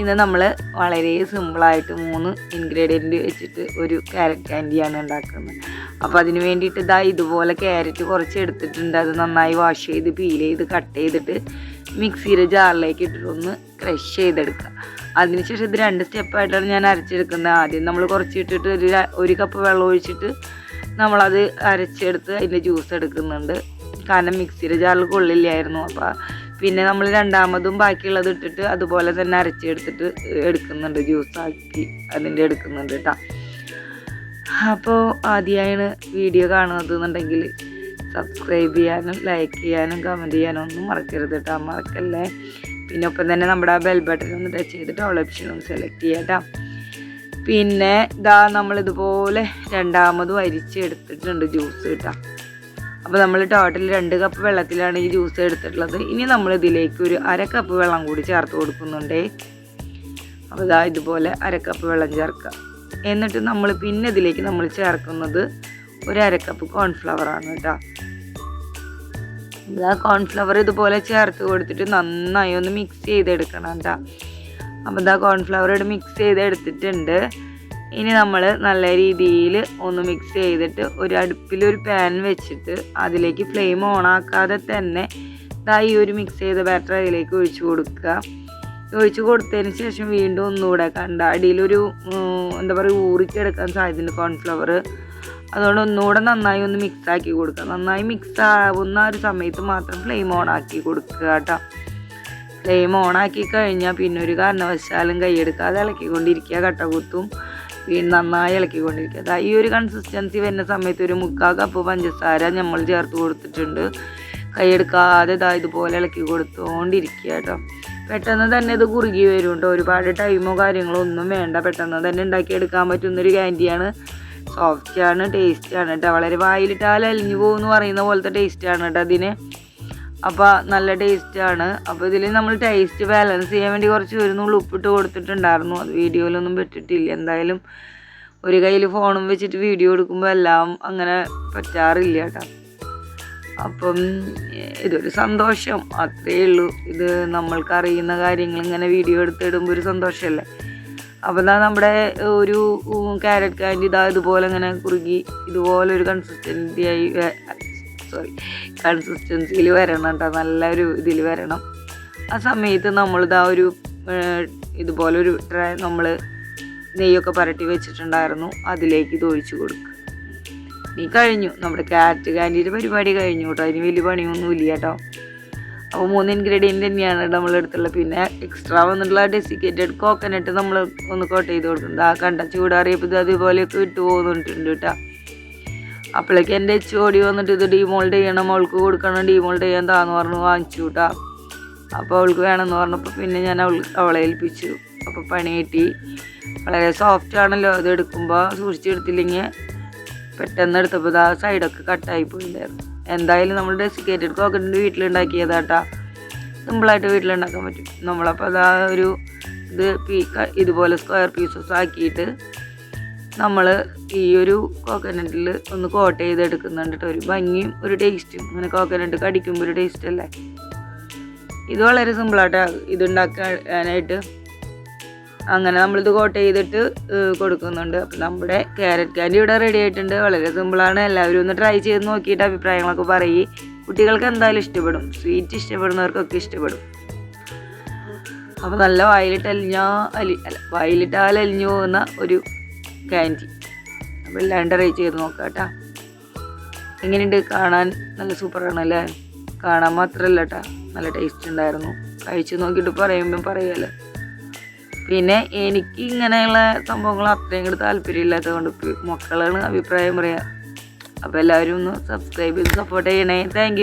ഇന്ന് നമ്മൾ വളരെ സിമ്പിളായിട്ട് മൂന്ന് ഇൻഗ്രീഡിയന്റ് വെച്ചിട്ട് ഒരു ക്യാരറ്റ് ക്യാൻഡിയാണ് ഉണ്ടാക്കുന്നത്. അപ്പോൾ അതിന് വേണ്ടിയിട്ട് ഇതാ ഇതുപോലെ ക്യാരറ്റ് കുറച്ച് എടുത്തിട്ടുണ്ട്. അത് നന്നായി വാഷ് ചെയ്ത് പീൽ ചെയ്ത് കട്ട് ചെയ്തിട്ട് മിക്സിയുടെ ജാറിലേക്ക് ഇട്ടിട്ട് ഒന്ന് ക്രഷ് ചെയ്തെടുക്കുക അതിനുശേഷം ഇത് രണ്ട് സ്റ്റെപ്പായിട്ടാണ് ഞാൻ അരച്ചെടുക്കുന്നത്. ആദ്യം നമ്മൾ കുറച്ച് ഇട്ടിട്ട് ഒരു ഒരു കപ്പ് വെള്ളം ഒഴിച്ചിട്ട് നമ്മളത് അരച്ചെടുത്ത് അതിന്റെ ജ്യൂസ് എടുക്കുന്നുണ്ട്. കാരണം മിക്സിയുടെ ജാറിൽ കൊള്ളില്ലായിരുന്നു. അപ്പോൾ പിന്നെ നമ്മൾ രണ്ടാമതും ബാക്കിയുള്ളത് ഇട്ടിട്ട് അതുപോലെ തന്നെ അരച്ചെടുത്തിട്ട് എടുക്കുന്നുണ്ട്. ജ്യൂസാക്കി അതിന്റെ എടുക്കുന്നുണ്ട് കേട്ടോ അപ്പോൾ ആദ്യമായാണ് വീഡിയോ കാണുന്നത് എന്നുണ്ടെങ്കിൽ സബ്സ്ക്രൈബ് ചെയ്യാനും ലൈക്ക് ചെയ്യാനും കമന്റ് ചെയ്യാനും ഒന്നും മറക്കരുത് കേട്ടോ മറക്കല്ലേ? പിന്നെ ഒപ്പം തന്നെ നമ്മുടെ ആ ബെൽ ബട്ടൺ ഒന്ന് ടച്ച് ചെയ്തിട്ട് ഓൾ ഓപ്ഷൻ ഒന്ന് സെലക്ട് ചെയ്യാം പിന്നെ ഇതാ നമ്മളിതുപോലെ രണ്ടാമതും അരിച്ചെടുത്തിട്ടുണ്ട് ജ്യൂസ് കേട്ടോ അപ്പോൾ നമ്മൾ ടോട്ടൽ രണ്ട് കപ്പ് വെള്ളത്തിലാണ് ഈ ജ്യൂസ് എടുത്തിട്ടുള്ളത്. ഇനി നമ്മൾ ഇതിലേക്ക് ഒരു അര കപ്പ് വെള്ളം കൂടി ചേർത്ത് കൊടുക്കുന്നുണ്ടേ. അപ്പോൾ ഇതാ ഇതുപോലെ അര കപ്പ് വെള്ളം ചേർക്കുക. എന്നിട്ട് നമ്മൾ പിന്നെ ഇതിലേക്ക് നമ്മൾ ചേർക്കുന്നത് ഒരു അര കപ്പ് കോൺഫ്ലവർ ആണ് കേട്ടോ ഇതാ കോൺഫ്ലവർ ഇതുപോലെ ചേർത്ത് കൊടുത്തിട്ട് നന്നായി ഒന്ന് മിക്സ് ചെയ്തെടുക്കണം കേട്ടോ അപ്പോൾ ഇതാ കോൺഫ്ലവർ ഇവിടെ മിക്സ് ചെയ്തെടുത്തിട്ടുണ്ട്. ഇനി നമ്മൾ നല്ല രീതിയിൽ ഒന്ന് മിക്സ് ചെയ്തിട്ട് ഒരു അടുപ്പിലൊരു പാൻ വെച്ചിട്ട് അതിലേക്ക് ഫ്ലെയിം ഓൺ ആക്കാതെ തന്നെ ഇതാ ഈ ഒരു മിക്സ് ചെയ്ത ബാറ്റർ അതിലേക്ക് ഒഴിച്ചു കൊടുക്കുക. ഒഴിച്ചു കൊടുത്തതിന് ശേഷം വീണ്ടും ഒന്നുകൂടെ കണ്ട അടിയിലൊരു എന്താ പറയുക ഊറിക്കെടുക്കാൻ സാധ്യതയുണ്ട് കോൺഫ്ലവർ അതുകൊണ്ട് ഒന്നുകൂടെ നന്നായി ഒന്ന് മിക്സ് ആക്കി കൊടുക്കുക. നന്നായി മിക്സ് ആവുന്ന ഒരു സമയത്ത് മാത്രം ഫ്ലെയിം ഓൺ ആക്കി കൊടുക്കുക കേട്ടോ. ഫ്ലെയിം ഓൺ ആക്കി കഴിഞ്ഞാൽ പിന്നെ ഒരു കാരണവശാലും കൈയെടുക്കാതെ ഇളക്കിക്കൊണ്ടിരിക്കുക കട്ടകുത്തും. വീണ്ടും നന്നായി ഇളക്കിക്കൊണ്ടിരിക്കുക. അതാ ഈ ഒരു കൺസിസ്റ്റൻസി വരുന്ന സമയത്ത് ഒരു മുക്കാൽ കപ്പ് പഞ്ചസാര നമ്മൾ ചേർത്ത് കൊടുത്തിട്ടുണ്ട്. കൈയെടുക്കാതെ ഇതാ ഇതുപോലെ ഇളക്കി കൊടുത്തുകൊണ്ടിരിക്കുക കേട്ടോ. പെട്ടെന്ന് തന്നെ ഇത് കുറുകി വരും കേട്ടോ. ഒരുപാട് ടൈമോ കാര്യങ്ങളോ ഒന്നും വേണ്ട. പെട്ടെന്ന് തന്നെ ഉണ്ടാക്കിയെടുക്കാൻ പറ്റുന്നൊരു ക്യാൻഡിയാണ് സോഫ്റ്റ് ആണ് ടേസ്റ്റ് ആണ് കേട്ടോ. വളരെ വായിലിട്ടാൽ അലിഞ്ഞു പോകുമെന്ന് പറയുന്ന പോലത്തെ ടേസ്റ്റാണ് കേട്ടോ അതിന്. അപ്പോൾ നല്ല ടേസ്റ്റ് ആണ് അപ്പോൾ ഇതിൽ നമ്മൾ ടേസ്റ്റ് ബാലൻസ് ചെയ്യാൻ വേണ്ടി കുറച്ച് ഒരു നുള്ളി ഉപ്പിട്ട് കൊടുത്തിട്ടുണ്ടായിരുന്നു. അത് വീഡിയോയിലൊന്നും പെട്ടിട്ടില്ല. എന്തായാലും ഒരു കയ്യിൽ ഫോണും വെച്ചിട്ട് വീഡിയോ എടുക്കുമ്പോൾ എല്ലാം അങ്ങനെ പറ്റാറില്ല കേട്ടോ അപ്പം ഇതൊരു സന്തോഷം. അത്രയേ ഉള്ളൂ. ഇത് നമ്മൾക്ക് അറിയുന്ന കാര്യങ്ങൾ ഇങ്ങനെ വീഡിയോ എടുത്തിടുമ്പോൾ ഒരു സന്തോഷമല്ലേ അപ്പോൾ എന്നാൽ നമ്മുടെ ഒരു ക്യാരറ്റ് കാൻഡി ഇതാ ഇതുപോലെ ഇങ്ങനെ കുറുകി ഇതുപോലെ ഒരു കൺസിസ്റ്റൻസി ആയി സോറി കൺസിസ്റ്റൻസിയിൽ വരണം കേട്ടോ നല്ലൊരു ഇതിൽ വരണം. ആ സമയത്ത് നമ്മളിതാ ഒരു ഇതുപോലൊരു നമ്മൾ നെയ്യൊക്കെ പരട്ടി വെച്ചിട്ടുണ്ടായിരുന്നു അതിലേക്ക് ഇത് ഒഴിച്ചു കൊടുക്കുക നീ കഴിഞ്ഞു നമ്മുടെ കാറ്റ് കാൻഡിയുടെ പരിപാടി കഴിഞ്ഞു കേട്ടോ അതിന് വലിയ പണിയൊന്നും ഇല്ല കേട്ടോ അപ്പോൾ മൂന്ന് ഇൻഗ്രീഡിയന്റ് തന്നെയാണ് നമ്മൾ എടുത്തുള്ളത് പിന്നെ എക്സ്ട്രാ വന്നിട്ടുള്ള ഡെസിക്കേറ്റഡ് കോക്കനട്ട് നമ്മൾ ഒന്ന് കോട്ട് ചെയ്ത് കൊടുക്കുന്നുണ്ട്. ആ കണ്ട ചൂടാറിയപ്പോൾ ഇത് അതുപോലെയൊക്കെ ഇട്ട് പോകുന്നുണ്ട് കേട്ടോ അപ്പോഴേക്ക് എന്റെ എച്ച് ഓടി വന്നിട്ട് ഇത് ഡീമോൾഡ് ചെയ്യണം അവൾക്ക് കൊടുക്കണം ഡീമോൾഡ് ചെയ്യാൻ താന്ന് പറഞ്ഞു വാങ്ങിച്ചു കൂട്ടാ അപ്പോൾ അവൾക്ക് വേണമെന്ന് പറഞ്ഞപ്പോൾ പിന്നെ ഞാൻ അവൾ അവളെ ഏൽപ്പിച്ചു. അപ്പോൾ പണി കിട്ടി. വളരെ സോഫ്റ്റ് ആണല്ലോ അത് എടുക്കുമ്പോൾ സൂക്ഷിച്ചെടുത്തില്ലെങ്കിൽ പെട്ടെന്ന് എടുത്തപ്പോൾ ആ സൈഡൊക്കെ കട്ടായി പോയിട്ടുണ്ടായിരുന്നു എന്തായാലും നമ്മൾ ഡെസിക്കേറ്റഡ് കോക്കനട്ട് വീട്ടിലുണ്ടാക്കിയതാട്ടാ സിമ്പിളായിട്ട് വീട്ടിലുണ്ടാക്കാൻ പറ്റും. നമ്മളപ്പോൾ അതാ ഒരു ഇത് പീ ഇതുപോലെ സ്ക്വയർ പീസസ് ആക്കിയിട്ട് നമ്മൾ ഈ ഒരു കോക്കനട്ടിൽ ഒന്ന് കോട്ട് ചെയ്തെടുക്കുന്നുണ്ട് കേട്ടോ. ഒരു ഭംഗിയും ഒരു ടേസ്റ്റും അങ്ങനെ കോക്കനട്ട് കടിക്കുമ്പോൾ ഒരു ടേസ്റ്റ് അല്ലേ? ഇത് വളരെ സിമ്പിളായിട്ടാണ് ഇത് ഉണ്ടാക്കാനായിട്ട് അങ്ങനെ നമ്മളിത് കോട്ട് ചെയ്തിട്ട് കൊടുക്കുന്നുണ്ട്. അപ്പം നമ്മുടെ ക്യാരറ്റ് കാൻഡി ഇവിടെ റെഡി ആയിട്ടുണ്ട്. വളരെ സിമ്പിളാണ് എല്ലാവരും ഒന്ന് ട്രൈ ചെയ്ത് നോക്കിയിട്ട് അഭിപ്രായങ്ങളൊക്കെ പറയും. കുട്ടികൾക്ക് എന്തായാലും ഇഷ്ടപ്പെടും. സ്വീറ്റ് ഇഷ്ടപ്പെടുന്നവർക്കൊക്കെ ഇഷ്ടപ്പെടും. അപ്പോൾ നല്ല വായിലിട്ട് അലിഞ്ഞാ അലി അല്ല വായിലിട്ടാൽ അലിഞ്ഞു പോകുന്ന ഒരു കാൻഡി അപ്പോൾ എല്ലാം ട്രൈ ചെയ്ത് നോക്കാം കേട്ടോ. എങ്ങനെയുണ്ട് കാണാൻ? നല്ല സൂപ്പറാണ് അല്ലേ കാണാൻ മാത്രമല്ല കേട്ടോ നല്ല ടേസ്റ്റ് ഉണ്ടായിരുന്നു. കഴിച്ച് നോക്കിയിട്ട് പറയുമ്പം പറയാമല്ലോ പിന്നെ എനിക്ക് ഇങ്ങനെയുള്ള സംഭവങ്ങൾ അത്രയും കൂടി താല്പര്യമില്ലാത്തത് കൊണ്ട് മക്കളാണ് അഭിപ്രായം പറയുക അപ്പോൾ എല്ലാവരും ഒന്ന് സബ്സ്ക്രൈബ് ചെയ്ത് സപ്പോർട്ട് ചെയ്യണേ. താങ്ക്